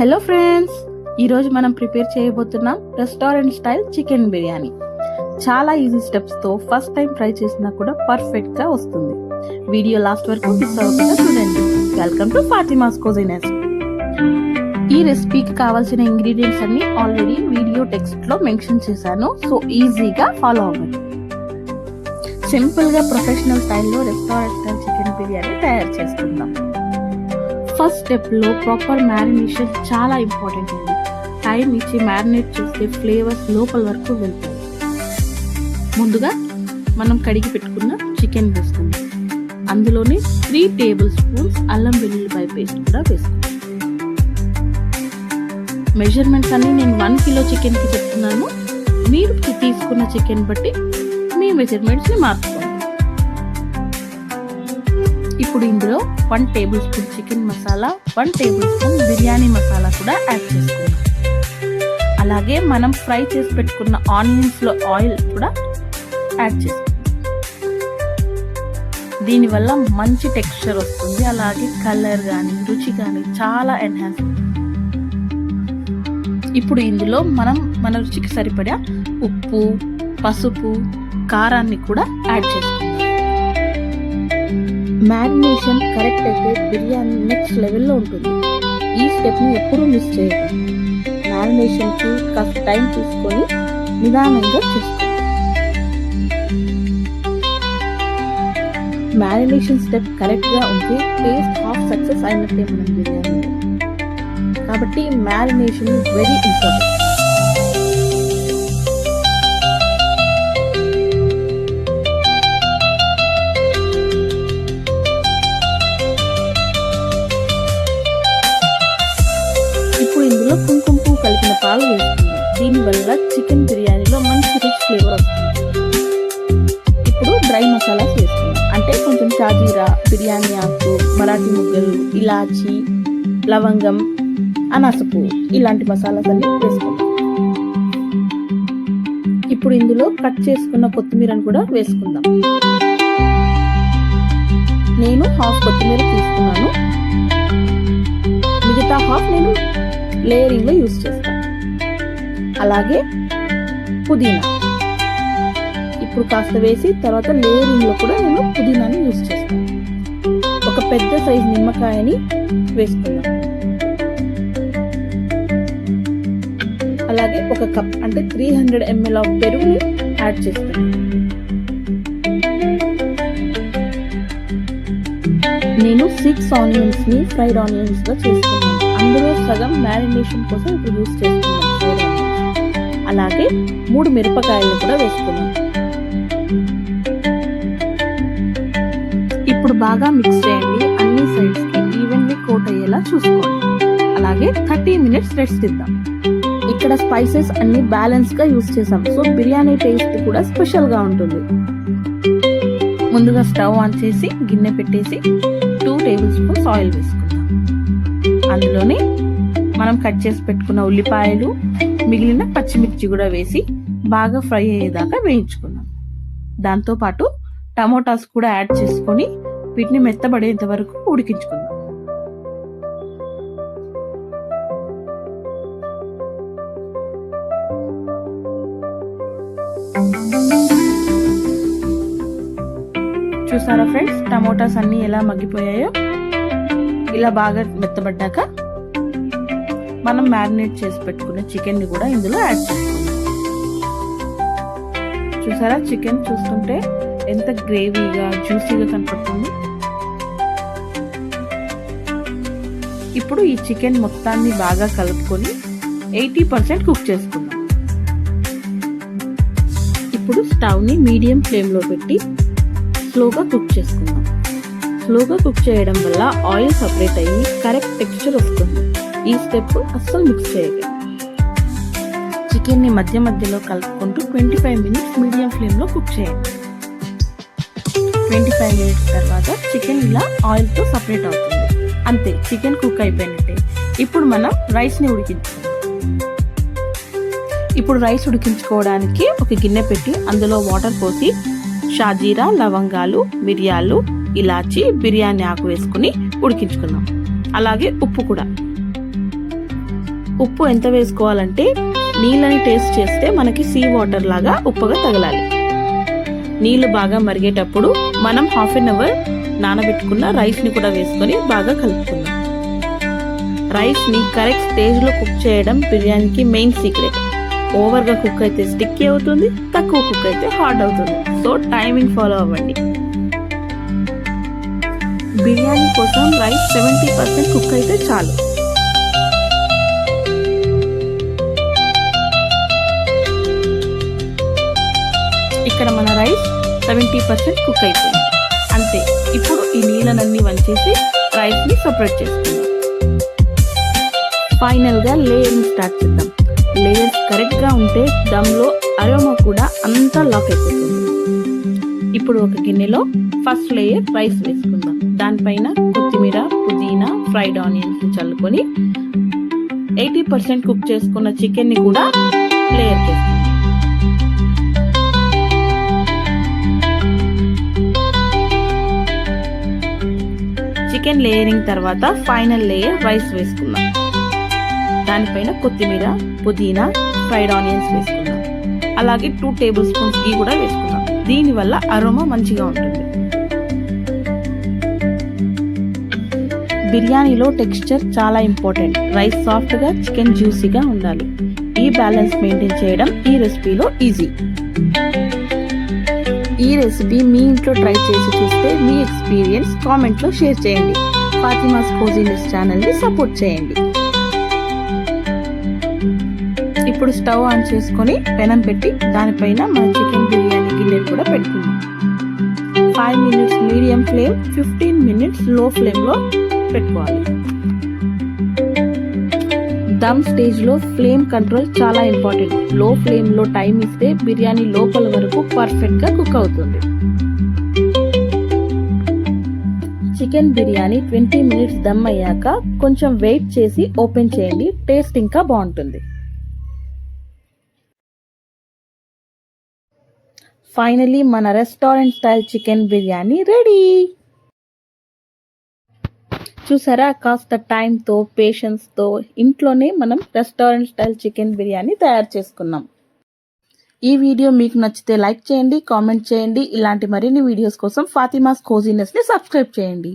Hello friends ఈరోజు మనం prepare చేయబోతున్నాం రెస్టారెంట్ స్టైల్ చికెన్ బిర్యానీ. చాలా ఈజీ స్టెప్స్తో ఫస్ట్ టైం ట్రై చేసినా కూడా పర్ఫెక్ట్గా వస్తుంది. వీడియో లాస్ట్ వరకు మిస్ అవ్వకుండా చూడండి. వెల్కమ్ టు ఫాతిమాస్ కోజినెస్ ఈ రెసిపీకి కావాల్సిన ఇంగ్రీడియంట్స్ అన్ని ఆల్రెడీ వీడియో టెక్స్ట్లో మెన్షన్ చేశాను సో ఈజీగా ఫాలో అవ్వండి. సింపుల్గా ప్రొఫెషనల్ స్టైల్లో రెస్టారెంట్ స్టైల్ చికెన్ బిర్యానీ తయారు చేసుకుందాం. ఫస్ట్ స్టెప్లో ప్రాపర్ మ్యారినేషన్ చాలా ఇంపార్టెంట్ అండి. టైం ఇచ్చి మ్యారినేట్ చేస్తే ఫ్లేవర్స్ లోపల వరకు వెళ్తాయి. ముందుగా మనం కడిగి పెట్టుకున్న చికెన్ వేసుకుందాం. అందులోనే త్రీ టేబుల్ స్పూన్స్ అల్లం వెల్లుల్లిపాయ పేస్ట్ కూడా వేసుకుందాం. మెజర్మెంట్స్ అన్ని నేను వన్ కిలో చికెన్కి చెప్తున్నాను. మీరు తీసుకున్న చికెన్ బట్టి మీ మెజర్మెంట్స్ని మార్చుకోండి ఇప్పుడు ఇందులో one tablespoon chicken masala one tablespoon biryani masala కూడా యాడ్ చేసుకుందాం అలాగే మనం ఫ్రై చేసి పెట్టుకున్న ఆనియన్స్లో ఆయిల్ కూడా యాడ్ చేసుకుందాం దీనివల్ల మంచి టెక్స్చర్ వస్తుంది. అలాగే కలర్ కానీ రుచి కానీ చాలా ఎన్హాన్స్ ఇప్పుడు ఇందులో మనం మన రుచికి సరిపడా ఉప్పు పసుపు కారాన్ని కూడా యాడ్ చేస్తాం మ్యారినేషన్ కరెక్ట్ అయితే బిర్యానీ నెక్స్ట్ లెవెల్లో ఉంటుంది. ఈ స్టెప్ని ఎప్పుడూ మిస్ చేయదు మ్యారినేషన్కి కాస్త టైం తీసుకొని నిదానంగా చేసుకోండి మ్యారినేషన్ స్టెప్ కరెక్ట్గా ఉంటే టేస్ట్ హాఫ్ సక్సెస్ అయినట్టే మనం బిర్యానీ. కాబట్టి మ్యారినేషన్ వెరీ ఇంపార్టెంట్ షాజీరా బిర్యానీ ఆకు మరాఠీ ముగ్గలు ఇలాచి లవంగం అనాస ఇలాంటి మసాలాస్ అన్ని వేసుకుందాం ఇప్పుడు ఇందులో కట్ చేసుకున్న కొత్తిమీరను కూడా వేసుకుందాం. నేను హాఫ్ కొత్తిమీర తీసుకున్నాను. మిగతా హాఫ్ నేను లేయరింగ్లో యూస్ చేస్తాను. అలాగే పుదీనా. ఇప్పుడు కాస్త వేసి తర్వాత లేయరింగ్లో కూడా నేను పెద్ద సైజు నిమ్మకాయని వేసుకున్నాను అలాగే ఒక కప్ అంటే త్రీ హండ్రెడ్ ఎంఎల్ ఆఫ్ పెరుగుని యాడ్ చేస్తాం నేను సిక్స్ ఆనియన్స్ని ఫ్రైడ్ ఆనియన్స్గా చేసుకున్నాను. అందులో సగం మ్యారినేషన్ కోసం ఇప్పుడు యూస్ చేస్తున్నాను ఫ్రైడ్ ఆనియన్స్ అలాగే మూడు మిరపకాయలు కూడా వేసుకున్నాను. ఇప్పుడు బాగా మిక్స్ చేయండి. కోట్ చూసుకోండి అలాగే థర్టీ మినిట్స్ రెస్ట్ ఇద్దాం. ఇక్కడ స్పైసెస్ అన్ని బ్యాలెన్స్గా యూస్ చేసాం. సో బిర్యానీ టేస్ట్ కూడా స్పెషల్గా ఉంటుంది. ముందుగా స్టవ్ ఆన్ చేసి గిన్నె పెట్టేసి టూ టేబుల్ స్పూన్స్ ఆయిల్ వేసుకుందాం. అందులోనే మనం కట్ చేసి పెట్టుకున్న ఉల్లిపాయలు మిగిలిన పచ్చిమిర్చి కూడా వేసి బాగా ఫ్రై అయ్యేదాకా వేయించుకున్నాం దాంతోపాటు టమోటాస్ కూడా యాడ్ చేసుకొని వీటిని మెత్తబడేంత వరకు ఉడికించుకుందాం. చూసారా ఫ్రెండ్స్ టమోటాస్ అన్నీ ఎలా మగ్గిపోయాయో ఇలా బాగా మెత్తబడ్డాక మనం మ్యారినేట్ చేసి పెట్టుకున్న చికెన్ని కూడా ఇందులో యాడ్ చేసుకుందాం. చూసారా? చికెన్ చూస్తుంటే ఎంత గ్రేవీగా జ్యూసీగా కనపడుతుంది. ఇప్పుడు ఈ చికెన్ మొత్తాన్ని బాగా కలుపుకొని ఎయిటీ పర్సెంట్ కుక్ చేసుకుందాం. ఇప్పుడు స్టవ్ని మీడియం ఫ్లేమ్లో పెట్టి స్లోగా కుక్ చేసుకుందాం. స్లోగా కుక్ చేయడం వల్ల ఆయిల్ సపరేట్ అయ్యి కరెక్ట్ టెక్స్చర్ వస్తుంది. ఈ స్టెప్ అస్సలు మిక్స్ చేయకండి. చికెన్ని మధ్య మధ్యలో కలుపుకుంటూ ట్వంటీ ఫైవ్ మినిట్స్ మీడియం ఫ్లేమ్లో కుక్ చేయండి. ట్వంటీ ఫైవ్ మినిట్స్ తర్వాత చికెన్ ఇలా ఆయిల్తో సపరేట్ అవుతుంది. అంతే చికెన్ కుక్ అయిపోయినట్టే. ఇప్పుడు మనం రైస్ని ఉడికించుకుందాం. ఇప్పుడు రైస్ ఉడికించుకోవడానికి ఒక గిన్నె పెట్టి అందులో వాటర్ పోసి షాజీరా లవంగాలు మిరియాలు ఇలాచి బిర్యానీ ఆకు వేసుకుని ఉడికించుకుందాం. అలాగే ఉప్పు కూడా. ఉప్పు ఎంత వేసుకోవాలంటే నీళ్ళని టేస్ట్ చేస్తే మనకి సీ వాటర్ లాగా ఉప్పుగా తగలాలి. నీళ్ళు బాగా మరిగేటప్పుడు మనం హాఫ్ అన్ అవర్ నానబెట్టుకున్న రైస్ని కూడా వేసుకొని బాగా కలుపుకుందాం. రైస్ని కరెక్ట్ స్టేజ్లో కుక్ చేయడం బిర్యానీకి మెయిన్ సీక్రెట్. ఓవర్గా కుక్ అయితే స్టిక్కీ అవుతుంది తక్కువ కుక్ అయితే హార్డ్ అవుతుంది. సో టైమింగ్ ఫాలో అవ్వండి. బిర్యానీ కోసం రైస్ సెవెంటీ పర్సెంట్ కుక్ అయితే చాలు. ఇక్కడ మన రైస్ సెవెంటీ పర్సెంట్ కుక్ అయిపోయింది. అంతే ఇప్పుడు ఈ నీళ్ళనన్నీ వంచేసి రైస్ని సపరేట్ చేసుకుందాం. ఫైనల్గా లేయరింగ్ స్టార్ట్ చేద్దాం. లేయర్స్ కరెక్ట్గా ఉంటే దమ్లో అరోమా కూడా అంతా లాక్ అయిపోతుంది. ఇప్పుడు ఒక గిన్నెలో ఫస్ట్ లేయర్ రైస్ వేసుకుందాం. దానిపైన కొత్తిమీర పుదీనా ఫ్రైడ్ ఆనియన్స్ చల్లుకొని ఎయిటీ పర్సెంట్ కుక్ చేసుకున్న చికెన్ని కూడా లేయర్ చేస్తాం చికెన్ లేయరింగ్ తర్వాత ఫైనల్ లేయర్ రైస్ వేసుకుందాం. దానిపైన కొత్తిమీర పుదీనా ఫ్రైడ్ ఆనియన్స్ వేసుకుందాం. అలాగే టూ టేబుల్ స్పూన్స్ ఘీ కూడా వేసుకుందాం. దీనివల్ల అరోమా మంచిగా ఉంటుంది. బిర్యానీలో టెక్స్చర్ చాలా ఇంపార్టెంట్ రైస్ సాఫ్ట్గా చికెన్ జ్యూసీగా ఉండాలి. ఈ బ్యాలెన్స్ మెయింటైన్ చేయడం ఈ రెసిపీలో ఈజీ ఈ రెసిపీ మీ ఇంట్లో ట్రై చేసి చూస్తే మీ ఎక్స్పీరియన్స్ కామెంట్లో షేర్ చేయండి. ఫాతిమాస్ న్యూస్ ఛానల్ని సపోర్ట్ చేయండి. ఇప్పుడు స్టవ్ ఆన్ చేసుకొని పెనం పెట్టి దానిపైన మన చికెన్ బిర్యానీ గిన్నెలు కూడా పెట్టుకుందాం. Five minutes medium flame fifteen మినిట్స్లో ఫ్లేమ్లో పెట్టుకోవాలి. దమ్ స్టేజ్లో ఫ్లేమ్ కంట్రోల్ చాలా ఇంపార్టెంట్. లో ఫ్లేమ్లో టైం ఇస్తే బిర్యానీ లోపల వరకు పర్ఫెక్ట్గా కుక్ అవుతుంది. Chicken biryani twenty minutes dum అయ్యాక కొంచెం వెయిట్ చేసి ఓపెన్ చేయండి టేస్ట్ ఇంకా బాగుంటుంది. ఫైనలీ మన restaurant style chicken biryani ready. చూసారా? కాస్త టైంతో పేషెన్స్తో ఇంట్లోనే మనం రెస్టారెంట్ స్టైల్ చికెన్ బిర్యానీ తయారు చేసుకున్నాం. ఈ వీడియో మీకు నచ్చితే లైక్ చేయండి కామెంట్ చేయండి. ఇలాంటి మరిన్ని వీడియోస్ కోసం ఫాతిమాస్ కోజినెస్ని సబ్స్క్రైబ్ చేయండి.